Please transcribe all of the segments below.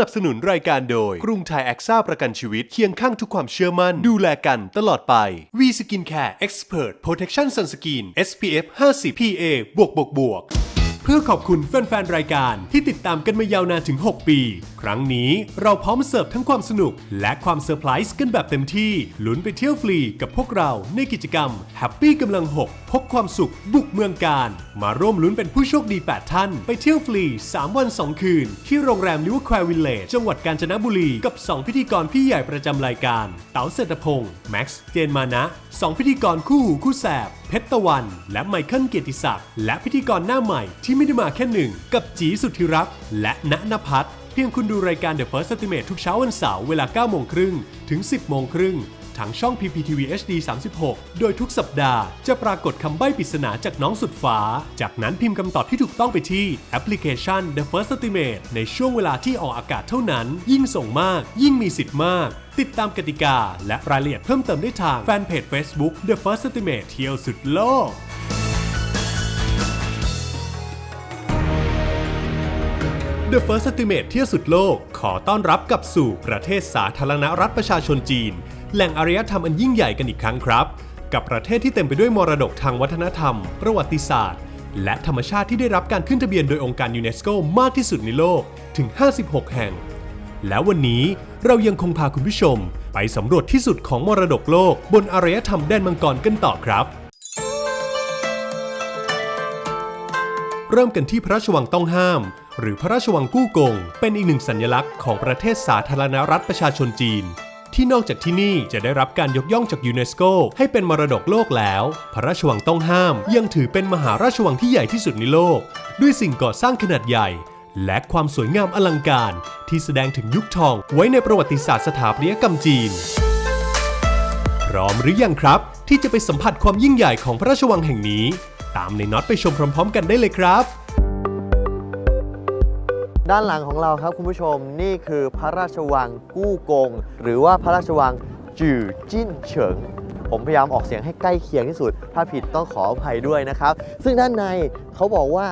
นับสนุนรายการโดย กรุงไทยแอคซ่าประกันชีวิตเคียงข้างทุกความเชื่อมั่น ดูแลกันตลอดไปวีสกินแคร์เอ็กซ์เพรสโปรเทคชั่นซันสกิน SPF 50 PA บวกบวกบวก เพื่อขอบคุณแฟนๆ รายการที่ติดตามกันมายาวนานถึง 6 ปี ครั้งนี้เราพร้อมเสิร์ฟทั้งความสนุก และความเซอร์ไพรส์กันแบบเต็มที่ลุ้นไปเที่ยวฟรีกับพวกเราในกิจกรรม Happy กำลัง 6 พบความสุขบุกเมืองการ มาร่วมลุ้นเป็นผู้โชคดี 8 ท่าน ไปเที่ยวฟรี 3 วัน 2 คืน ที่โรงแรมลิวแควร์วิลเลจจังหวัดกาญจนบุรีกับ 2 พิธีกรพี่ใหญ่ประจำรายการ เต๋าเศรษฐพงศ์แม็กซ์เจนมานะ 2 พิธีกรคู่หูคู่แสบ เพชรตะวัน และไมเคิลเกียรติศักดิ์และพิธีกรหน้าใหม่ที่ไม่ได้มาแค่หนึ่ง กับจีสุทธิรักษ์และณนภัทรเพียงคุณดูรายการ The First Estimate ทุกเช้าวันเสาร์เวลา9โมงครึ่งถึง 10โมงครึ่ง ทางช่อง PPTV HD 36 โดยทุกสัปดาห์จะปรากฏคำใบ้ปริศนาจากน้องสุดฟ้า จากนั้นพิมพ์คำตอบที่ถูกต้องไปที่แอปพลิเคชัน The First Estimate ในช่วงเวลาที่ออกอากาศเท่านั้น ยิ่งส่งมาก ยิ่งมีสิทธิ์มาก ติดตามกติกา และรายละเอียดเพิ่มเติมได้ทางแฟนเพจ Facebook The First Estimate เที่ยวสุดโลก The First Estimate เที่ยวสุดโลก ขอต้อนรับกลับสู่ประเทศสาธารณรัฐประชาชนจีน แหล่งอารยธรรมอันยิ่งใหญ่กันอีกครั้งครับ กับประเทศที่เต็มไปด้วยมรดกทางวัฒนธรรม ประวัติศาสตร์ และธรรมชาติที่ได้รับการขึ้นทะเบียนโดยองค์การยูเนสโกมากที่สุดในโลกถึง 56 แห่ง แล้ววันนี้เรายังคงพาคุณผู้ชม ไปสำรวจที่สุดของมรดกโลก บนอารยธรรมแดนมังกรกันต่อครับเริ่มกันที่พระราชวังต้องห้าม หรือพระราชวังกู้กง เป็นอีกหนึ่งสัญลักษณ์ของประเทศสาธารณรัฐประชาชนจีน ที่นอกจากที่นี่จะได้รับการยกย่องจากยูเนสโกให้เป็นมรดกโลกแล้ว พระราชวังต้องห้าม ยังถือเป็นมหาราชวังที่ใหญ่ที่สุดในโลก ด้วยสิ่งก่อสร้างขนาดใหญ่ และความสวยงามอลังการ ที่แสดงถึงยุคทองไว้ในประวัติศาสตร์สถาปัตยกรรมจีน พร้อมหรือยังครับ ที่จะไปสัมผัสความยิ่งใหญ่ของพระราชวังแห่งนี้ ตามในน็อตไปชมพร้อม ๆ กันได้เลยครับ ด้านหลังของเราครับคุณผู้ชมนี่คือพระราชวังกู้กง หรือว่าพระราชวังจื่อจิ้นเฉิง ผมพยายามออกเสียงให้ใกล้เคียงที่สุด ถ้าผิดต้องขออภัยด้วยนะครับ ซึ่งด้านในเขาบอกว่า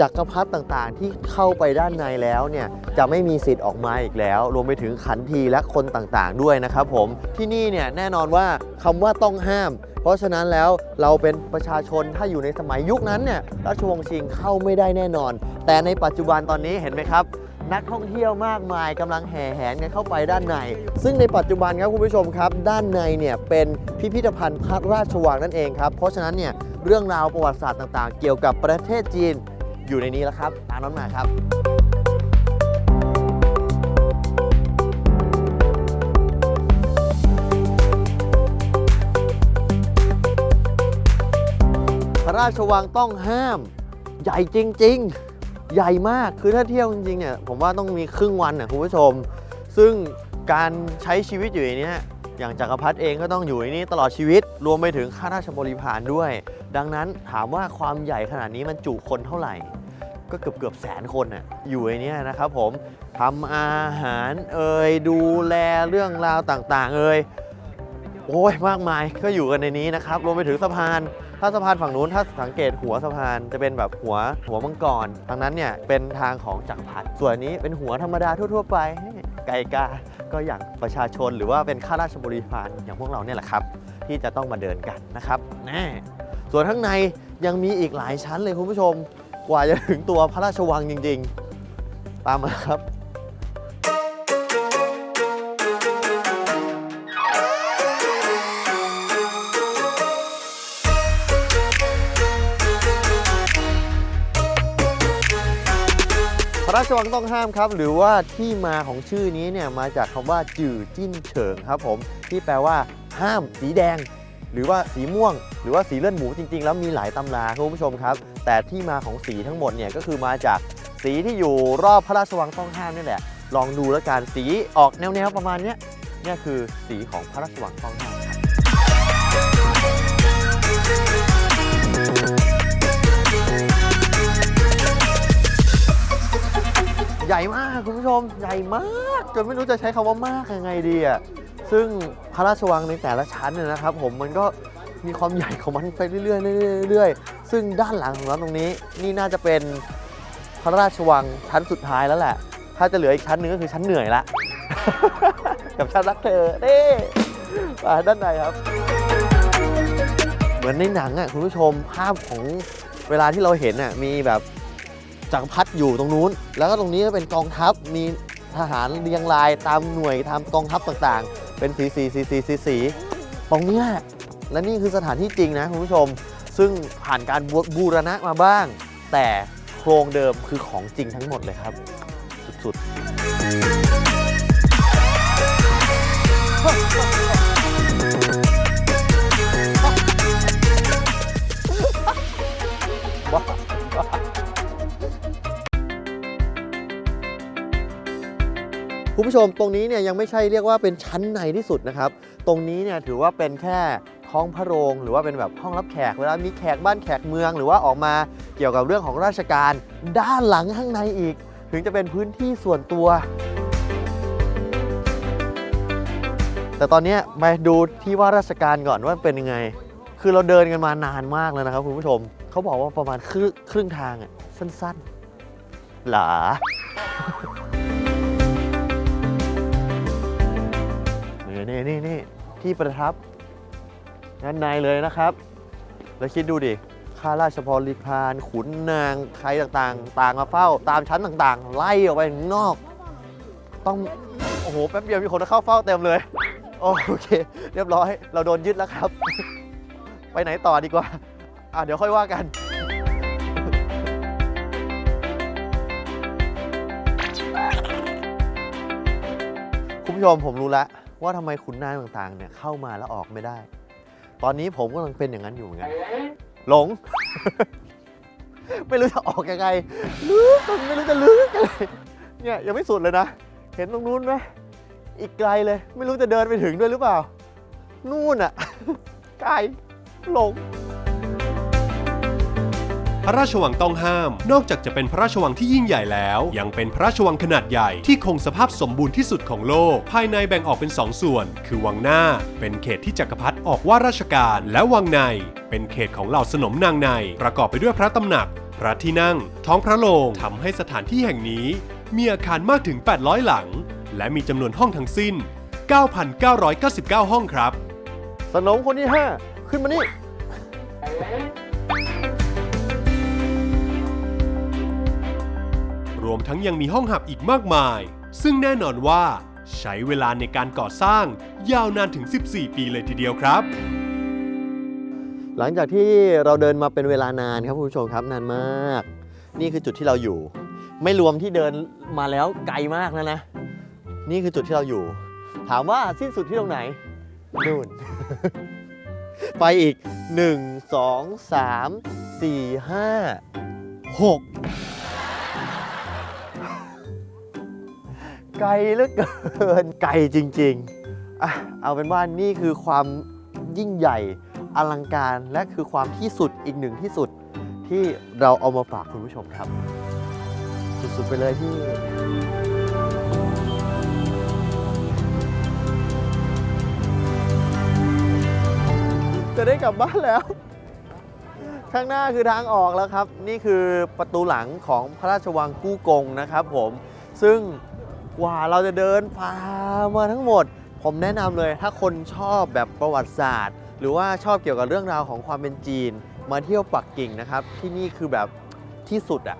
จักรพรรดิต่างๆ ที่เข้าไปด้านในแล้วเนี่ยจะไม่มีสิทธิ์ออกมาอีกแล้ว รวมไปถึงขันทีและคนต่างๆ ด้วยนะครับผมที่นี่เนี่ยแน่นอนว่าคำว่าต้องห้าม เพราะฉะนั้นแล้วเราเป็นประชาชนถ้าอยู่ในสมัยยุคนั้นเนี่ยราชวงศ์ชิงเข้าไม่ได้แน่นอน แต่ในปัจจุบันตอนนี้เห็นไหมครับนักท่องเที่ยวมากมายกำลังแห่แหนกันเข้าไปด้านใน ซึ่งในปัจจุบันครับคุณผู้ชมครับ ด้านในเนี่ยเป็นพิพิธภัณฑ์พระราชวังนั่นเองครับ เพราะฉะนั้นเนี่ยเรื่องราวประวัติศาสตร์ต่างๆ เกี่ยวกับประเทศจีน อยู่ในนี้แล้วครับตามน้ำมาครับพระราชวังต้องห้าม ใหญ่จริง ๆ ใหญ่มากคือถ้าเที่ยวจริงๆเนี่ยผมว่าต้องมีครึ่งวันนะคุณผู้ชม ซึ่งการใช้ชีวิตอยู่ในนี้อย่างจักรพรรดิเองก็ต้องอยู่ในนี้ตลอดชีวิต รวมไปถึงข้าราชบริพารด้วย ดังนั้นถามว่าความใหญ่ขนาดนี้มันจุคนเท่าไหร่ ก็เกือบเกือบแสนคนน่ะอยู่ในนี้นะครับผมทำอาหารเอ่ยดูแลเรื่องราวต่างๆ เอ่ยโอ้ยมากมายก็อยู่กันในนี้นะครับรวมไปถึงสะพานถ้าสะพานฝั่งนู้นถ้าสังเกตหัวสะพานจะเป็นแบบหัวหัวมังกรทางนั้นเนี่ยเป็นทางของจักรพรรดิส่วนนี้เป็นหัวธรรมดาทั่ว ๆ ไป ไก่กา ก็อย่างประชาชนหรือว่าเป็นข้าราชบริพารอย่างพวกเราเนี่ยแหละครับ ที่จะต้องมาเดินกันนะครับแน่ส่วนข้างในยังมีอีกหลายชั้นเลยคุณผู้ชม กว่าจะถึงตัวพระราชวังจริง ๆ ตามมาครับพระราชวังต้องห้ามครับ หรือว่าที่มาของชื่อนี้เนี่ยมาจากคำว่าจื่อจิ้นเฉิงครับผมที่แปลว่าห้ามสีแดง หรือว่าสีม่วง หรือว่าสีเลือดหมูจริง ๆ แล้วมีหลายตำราครับคุณผู้ชมครับ แต่ที่มาของสีทั้งหมดเนี่ยก็คือมาจากสีที่อยู่รอบพระราชวังต้องห้ามนี่แหละ ลองดูแล้วกันสีออกแนวๆประมาณเนี้ยเนี่ยคือสีของพระราชวังต้องห้ามใหญ่มากคุณผู้ชมใหญ่มาก จนไม่รู้จะใช้คำว่ามากยังไงดีอะ ซึ่งพระราชวังในแต่ละชั้นเนี่ยนะครับ ผมมันก็มีความใหญ่ของมันไปเรื่อยๆเรื่อยๆซึ่งด้านหลังของเราตรงนี้นี่น่าจะเป็นพระราชวังชั้นสุดท้ายแล้วแหละ ถ้าจะเหลืออีกชั้นหนึ่งก็คือชั้นเหนื่อยละ กับชั้นรักเธอเด้ไปด้านในครับ เหมือนในหนังอะคุณผู้ชมภาพของเวลาที่เราเห็นอะมีแบบจักรพรรดิอยู่ตรงนู้น แล้วก็ตรงนี้ก็เป็นกองทัพมีทหารเรียงรายตามหน่วยตามกองทัพต่างๆ เป็นสีสีสีสีสีสีตรงนี้แหละและนี่คือสถานที่จริงนะคุณผู้ชม ซึ่งผ่านการบูบูรณะมาบ้าง แต่โครงเดิมคือของจริงทั้งหมดเลยครับ สุดๆ ผู้ชมตรงนี้เนี่ยยังไม่ใช่เรียกว่าเป็นชั้นในที่สุดนะครับ ตรงนี้เนี่ยถือว่าเป็นแค่ท้องพระโรงหรือว่าเป็นแบบห้องรับแขกเวลามีแขกบ้านแขกเมือง หรือว่าออกมาเกี่ยวกับเรื่องของราชการด้านหลังข้างในอีก ถึงจะเป็นพื้นที่ส่วนตัว แต่ตอนนี้มาดูที่ว่าราชการก่อนว่าเป็นยังไง คือเราเดินกันมานานมากแล้วนะครับคุณผู้ชมเขาบอกว่าประมาณครึ่งครึ่งทางอะสั้นๆหรอ นี่นี่นี่ที่ประทับด้านในเลยนะครับ แล้วคิดดูดิข้าราชบริพารขุนนางใครต่างๆ ต่างมาเฝ้า ตามชั้นต่างๆ ไล่ออกไปนอก ต้อง โอ้โห แป๊บเดียวมีคนเข้าเฝ้าเต็มเลย โอเค เรียบร้อย เราโดนยึดแล้วครับ ไปไหนต่อดีกว่า อะ เดี๋ยวค่อยว่ากันคุณผู้ชมผมรู้แล้ว ว่าทำไมขุนนางต่างๆเนี่ยเข้ามาแล้วออกไม่ได้ ตอนนี้ผมกำลังเป็นอย่างนั้นอยู่เหมือนกันหลง ไม่รู้จะออกยังไงลึกจนไม่รู้จะลึกยังไงเนี่ยยังไม่สุดเลยนะ เห็นตรงนู้นไหมอีกไกลเลย ไม่รู้จะเดินไปถึงด้วยหรือเปล่า นู่นอะไกลหลงพ ระราชวังต้องห้าม นอกจากจะเป็นพระราชวังที่ยิ่งใหญ่แล้ว ยังเป็นพระราชวังขนาดใหญ่ที่คงสภาพสมบูรณ์ที่สุดของโลก ภายในแบ่งออกเป็น 2 ส่วน คือวังหน้า เป็นเขตที่จักรพรรดิออกว่าราชการ และวังใน เป็นเขตของเหล่าสนมนางใน ประกอบไปด้วยพระตำหนัก พระที่นั่ง ท้องพระโรงทำให้สถานที่แห่งนี้ มีอาคารมากถึง 800 หลัง และมีจำนวนห้องทั้งสิ้น 9,999 ห้องครับ สนมคนที่ 5 ขึ้นมานี่ รวมทั้งยังมีห้องหับอีกมากมาย ซึ่งแน่นอนว่า ใช้เวลาในการก่อสร้างยาวนานถึง 14 ปีเลยทีเดียวครับ หลังจากที่เราเดินมาเป็นเวลานานครับคุณผู้ชมครับนานมาก นี่คือจุดที่เราอยู่ ไม่รวมที่เดินมาแล้วไกลมากแล้วนะ นี่คือจุดที่เราอยู่ ถามว่าสิ้นสุดที่ตรงไหนนู่น ไปอีก 1 2 3 4 5 6 ไกลเหลือเกิน ไกลจริงๆอะเอาเป็นว่านี่คือความยิ่งใหญ่อลังการและคือความที่สุดอีกหนึ่งที่สุดที่เราเอามาฝากคุณผู้ชมครับ สุดๆไปเลยที่จะได้กลับบ้านแล้ว ข้างหน้าคือทางออกแล้วครับ นี่คือประตูหลังของพระราชวังกู้กงนะครับผม ซึ่ง กว่าเราจะเดินผ่ามาทั้งหมด ผมแนะนำเลยถ้าคนชอบแบบประวัติศาสตร์ หรือว่าชอบเกี่ยวกับเรื่องราวของความเป็นจีน มาเที่ยวปักกิ่งนะครับ ที่นี่คือแบบที่สุดอะ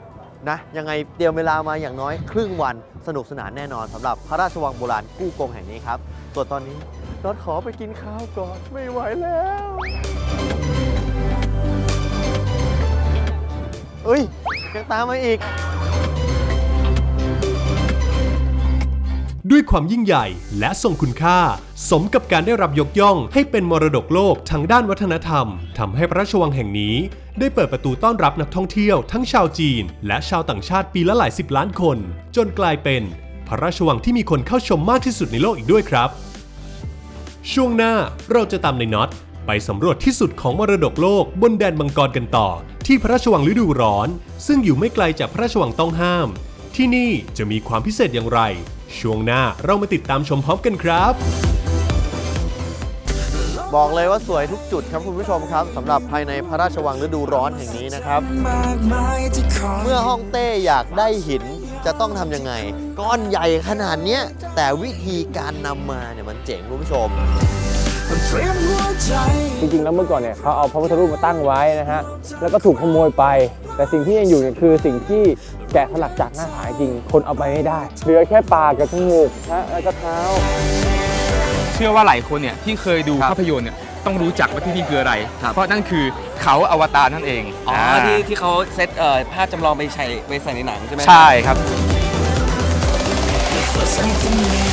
นะยังไงเตรียมเวลามาอย่างน้อยครึ่งวันสนุกสนานแน่นอนสำหรับพระราชวังโบราณกู้กงแห่งนี้ครับส่วนตอนนี้รถขอไปกินข้าวก่อนไม่ไหวแล้ว เอ้ยยังตามมาอีก ด้วยความยิ่งใหญ่และทรงคุณค่า สมกับการได้รับยกย่องให้เป็นมรดกโลกทางด้านวัฒนธรรมทำให้พระราชวังแห่งนี้ ได้เปิดประตูต้อนรับนักท่องเที่ยวทั้งชาวจีน และชาวต่างชาติปีละหลายสิบล้านคน จนกลายเป็นพระราชวังที่มีคนเข้าชมมากที่สุดในโลกอีกด้วยครับ ช่วงหน้าเราจะตามในน็อตไปสำรวจที่สุดของมรดกโลกบนแดนมังกรกันต่อ ที่พระราชวังฤดูร้อน ซึ่งอยู่ไม่ไกลจากพระราชวังต้องห้าม ที่นี่จะมีความพิเศษอย่างไร ช่วงหน้าเรามาติดตามชมพร้อมกันครับ บอกเลยว่าสวยทุกจุดครับคุณผู้ชมครับสำหรับภายในพระราชวังฤดูร้อนแห่งนี้นะครับ เมื่อฮ่องเต้อยากได้หินจะต้องทำยังไง ก้อนใหญ่ขนาดเนี้ยแต่วิธีการนำมาเนี่ยมันเจ๋งคุณผู้ชม จจริงๆแล้วเมื่อก่อนเนี่ยเขาเอาพระพุทธรูปมาตั้งไว้นะฮะแล้วก็ถูกขโมยไป แต่สิ่งที่ยังอยู่เนี่ยคือสิ่งที่แกะสลักจากหน้าผาจริง คนเอาไปไม่ได้ เหลือแค่ปากกับจมูกนะแล้วก็เท้า เชื่อว่าหลายคนเนี่ยที่เคยดูภาพยนตร์เนี่ยต้องรู้จักว่าที่นี่คืออะไร เพราะนั่นคือเขาอวตารนั่นเองอ๋ออาที่ที่เขาเซตเอ่อภาพจำลองไปใช้ไปใส่ในหนังใช่ไหมใช่ครับ Symphony